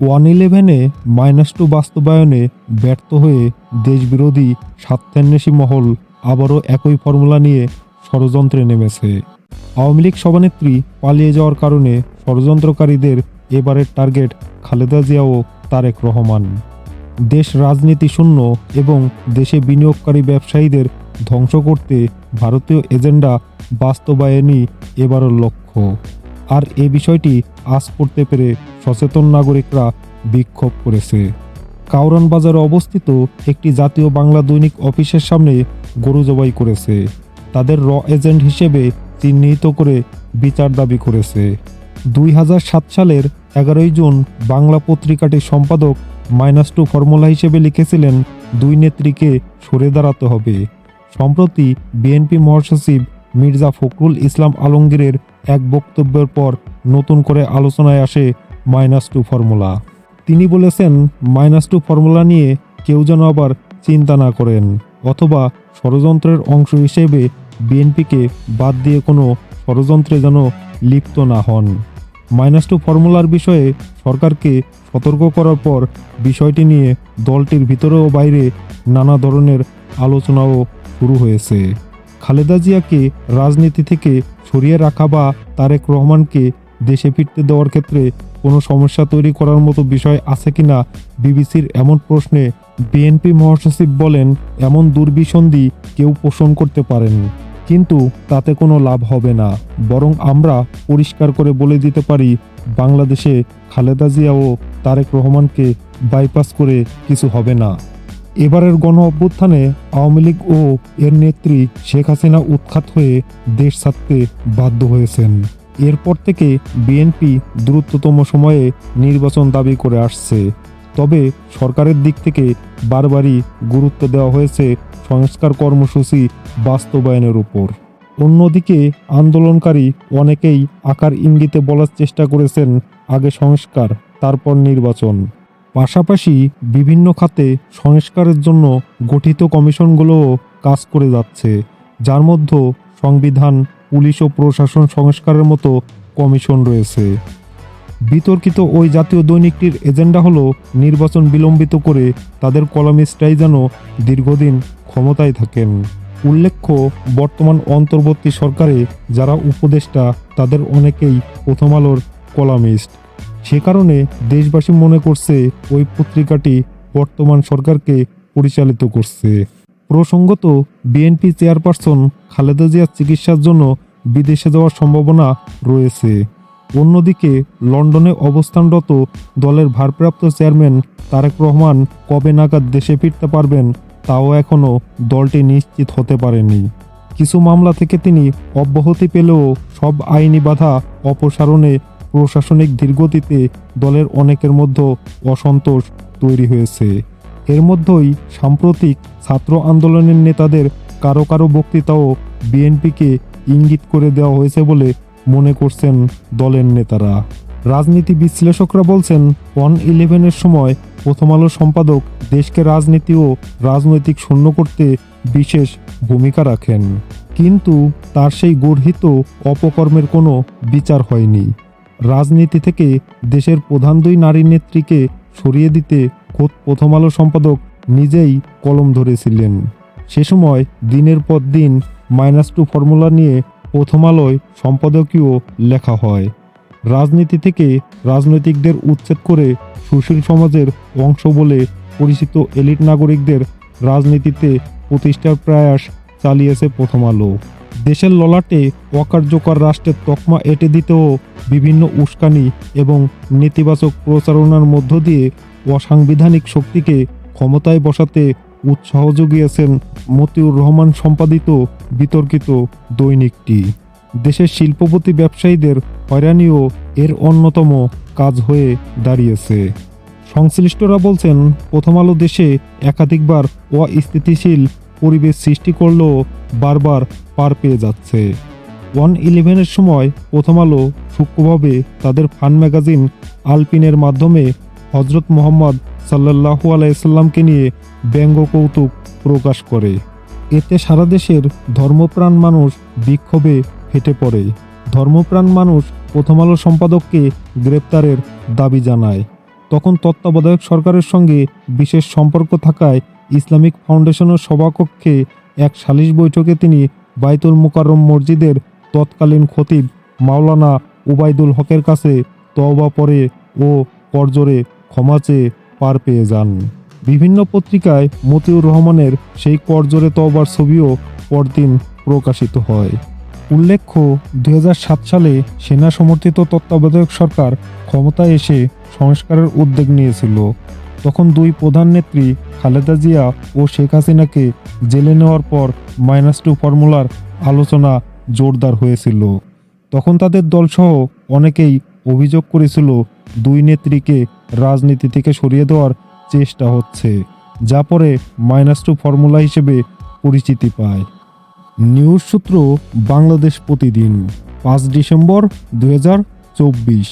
One ইলেভেনে minus two বাস্তবায়নে ব্যর্থ হয়ে দেশবিরোধী স্বার্থান্বেষী মহল আবারও একই ফর্মুলা নিয়ে ষড়যন্ত্রে নেমেছে। আওয়ামী লীগ সভানেত্রী পালিয়ে যাওয়ার কারণে ষড়যন্ত্রকারীদের এবারের টার্গেট খালেদা জিয়া ও তারেক রহমান। দেশ রাজনীতি শূন্য এবং দেশে বিনিয়োগকারী ব্যবসায়ীদের ধ্বংস করতে ভারতীয় এজেন্ডা বাস্তবায়নই এবারও লক্ষ্য। আর এ বিষয়টি আজ করতে পেরে সচেতন নাগরিকরা বিক্ষোভ করেছে। কাউরান বাজারে অবস্থিত একটি জাতীয় বাংলা দৈনিক অফিসের সামনে গরু জবাই করেছে। তাদের র এজেন্ট হিসেবে চিহ্নিত করে বিচার দাবি করেছে। দুই হাজার সাত সালের এগারোই জুন বাংলা পত্রিকাটির সম্পাদক মাইনাস টু ফর্মুলা হিসেবে লিখেছিলেন, দুই নেত্রীকে সরে দাঁড়াতে হবে। সম্প্রতি বিএনপি মহাসচিব মির্জা ফখরুল ইসলাম আলমগীরের এক বক্তব্যের পর নতুন করে আলোচনায় আসে মাইনাস টু ফর্মুলা। তিনি বলেছেন, মাইনাস টু ফর্মুলা নিয়ে কেউ যেন আবার চিন্তা না করেন, অথবা ষড়যন্ত্রের অংশ হিসেবে বিএনপিকে বাদ দিয়ে কোনো ষড়যন্ত্রে যেন লিপ্ত না হন। মাইনাস টু ফর্মুলার বিষয়ে সরকারকে সতর্ক করার পর বিষয়টি নিয়ে দলটির ভিতরে ও বাইরে নানা ধরনের আলোচনাও শুরু হয়েছে। খালেদা জিয়াকে রাজনীতি থেকে সরিয়ে রাখা বা তারেক রহমানকে দেশে ফিরতে দেওয়ার ক্ষেত্রে কোনো সমস্যা তৈরি করার মতো বিষয় আছে কিনা বিবিসির এমন প্রশ্নে বিএনপি মহাসচিব বলেন, এমন দুর্বিসন্ধি কেউ পোষণ করতে পারেন। কিন্তু তাতে কোনো লাভ হবে না। বরং আমরা পরিষ্কার করে বলে দিতে পারি, বাংলাদেশে খালেদা জিয়া ও তারেক রহমানকে বাইপাস করে কিছু হবে না। এবারের গণ অভ্যুত্থানে আওয়ামী লীগ ও এর নেত্রী শেখ হাসিনা উৎখাত হয়ে দেশ ছাড়তে বাধ্য হয়েছেন। এরপর থেকে বিএনপি দ্রুততম সময়ে নির্বাচন দাবি করে আসছে। তবে সরকারের দিক থেকে বারবারই গুরুত্ব দেওয়া হয়েছে সংস্কার কর্মসূচি বাস্তবায়নের উপর। অন্যদিকে আন্দোলনকারী অনেকেই আকার ইঙ্গিতে বলার চেষ্টা করেছেন আগে সংস্কার, তারপর নির্বাচন। পাশাপাশি বিভিন্ন খাতে সংস্কারের জন্য গঠিত কমিশনগুলোও কাজ করে যাচ্ছে, যার মধ্যে সংবিধান, পুলিশ ও প্রশাসন সংস্কারের মতো কমিশন রয়েছে। বিতর্কিত ওই জাতীয় দৈনিকটির এজেন্ডা হলো নির্বাচন বিলম্বিত করে তাদের কলামিস্টরাই যেন দীর্ঘদিন ক্ষমতায় থাকেন। উল্লেখ্য, বর্তমান অন্তর্বর্তী সরকারে যারা উপদেষ্টা, তাদের অনেকেই প্রথম আলোর কলামিস্ট। সে কারণে দেশবাসী মনে করছে ওই পত্রিকাটি বর্তমান সরকারকে পরিচালিত করছে। প্রসঙ্গত, বিএনপি চেয়ারপারসন খালেদা জিয়ার চিকিৎসার জন্য বিদেশে যাওয়ার সম্ভাবনা রয়েছে। অন্যদিকে, লন্ডনে অবস্থানরত দলের ভারপ্রাপ্ত চেয়ারম্যান তারেক রহমান কবে নাগাদ দেশে ফিরতে পারবেন তাও এখনও দলটি নিশ্চিত হতে পারেনি। কিছু মামলা থেকে তিনি অব্যাহতি পেলেও সব আইনি বাধা অপসারণে প্রশাসনিক ধীরগতিতে দলের অনেকের মধ্যে অসন্তোষ তৈরি হয়েছে। এর মধ্যেই সাম্প্রতিক ছাত্র আন্দোলনের নেতাদের কারও কারও বক্তৃতাও বিএনপিকে ইঙ্গিত করে দেওয়া হয়েছে বলে মনে করছেন দলের নেতারা। রাজনীতি বিশ্লেষকরা বলছেন ওয়ান ইলেভেনের সময় প্রথম আলো সম্পাদক দেশকে রাজনীতি ও রাজনৈতিক শূন্য করতে বিশেষ ভূমিকা রাখেন। কিন্তু তার সেই গর্হিত অপকর্মের কোনো বিচার হয়নি। রাজনীতি থেকে দেশের প্রধান দুই নারী নেত্রীকে সরিয়ে দিতে খোদ প্রথম আলো সম্পাদক নিজেই কলম ধরেছিলেন। সে সময় দিনের পর দিন মাইনাস টু ফর্মুলা নিয়ে প্রথম আলোয় সম্পাদকীয় লেখা হয়। রাজনীতি থেকে রাজনৈতিকদের উচ্ছেদ করে সুশীল সমাজের অংশ বলে পরিচিত এলিট নাগরিকদের রাজনীতিতে প্রতিষ্ঠার প্রয়াস চালিয়েছে প্রথম আলো। দেশের ললাটে অকার্যকর রাষ্ট্রের তকমা এটে দিতেও বিভিন্ন উস্কানি এবং নেতিবাচক প্রচারণার মধ্য দিয়ে অসাংবিধানিক শক্তিকে ক্ষমতায় বসাতে উৎসাহ জুগিয়েছেন মতিউর রহমান সম্পাদিত বিতর্কিত দৈনিকটি। দেশের শিল্পপতি ব্যবসায়ীদের হয়রানিও এর অন্যতম কাজ হয়ে দাঁড়িয়েছে। সংশ্লিষ্টরা বলছেন, প্রথম আলো দেশে একাধিকবার অস্থিতিশীল পরিবেশ সৃষ্টি করলেও বারবার পার পেয়ে যাচ্ছে। ওয়ান ইলেভেনের সময় প্রথম আলো সূক্ষ্মভাবে তাদের ফান ম্যাগাজিন আলপিনের মাধ্যমে হজরত মোহাম্মদ সাল্লাহু আলাইসাল্লামকে নিয়ে ব্যঙ্গ কৌতুক প্রকাশ করে। এতে সারা দেশের ধর্মপ্রাণ মানুষ বিক্ষোভে ফেটে পড়ে। ধর্মপ্রাণ মানুষ প্রথম আলো সম্পাদককে গ্রেপ্তারের দাবি জানায়। তখন তত্ত্বাবধায়ক সরকারের সঙ্গে বিশেষ সম্পর্ক থাকায় ইসলামিক ফাউন্ডেশনের সভাকক্ষে এক সালিশ বৈঠকে তিনি বাইতুল মুকাররম মসজিদের তৎকালীন খতিব মাওলানা উবাইদুল হকের কাছে তওবা পরে ও করজোরে ক্ষমা চেয়ে পার পেয়ে যান। বিভিন্ন পত্রিকায় মতিউর রহমানের সেই করজোরে তওবার ছবিও পরদিন প্রকাশিত হয়। উল্লেখ্য দু হাজার সাত সালে সেনা সমর্থিত তত্ত্বাবধায়ক সরকার ক্ষমতায় এসে সংস্কারের উদ্যোগ নিয়েছিল। তখন দুই প্রধান নেত্রী, খালেদা জিয়া ও শেখ হাসিনাকে জেলে নেওয়ার পর মাইনাস টু ফর্মুলার আলোচনা জোরদার হয়েছিল। তখন তাদের দলসহ অনেকেই অভিযোগ করেছিল দুই নেত্রীকে রাজনীতি থেকে সরিয়ে দেওয়ার চেষ্টা হচ্ছে, যা পরে মাইনাস টু ফর্মুলা হিসেবে পরিচিতি পায়। নিউজ সূত্র বাংলাদেশ প্রতিদিন, পাঁচ ডিসেম্বর দু হাজার চব্বিশ।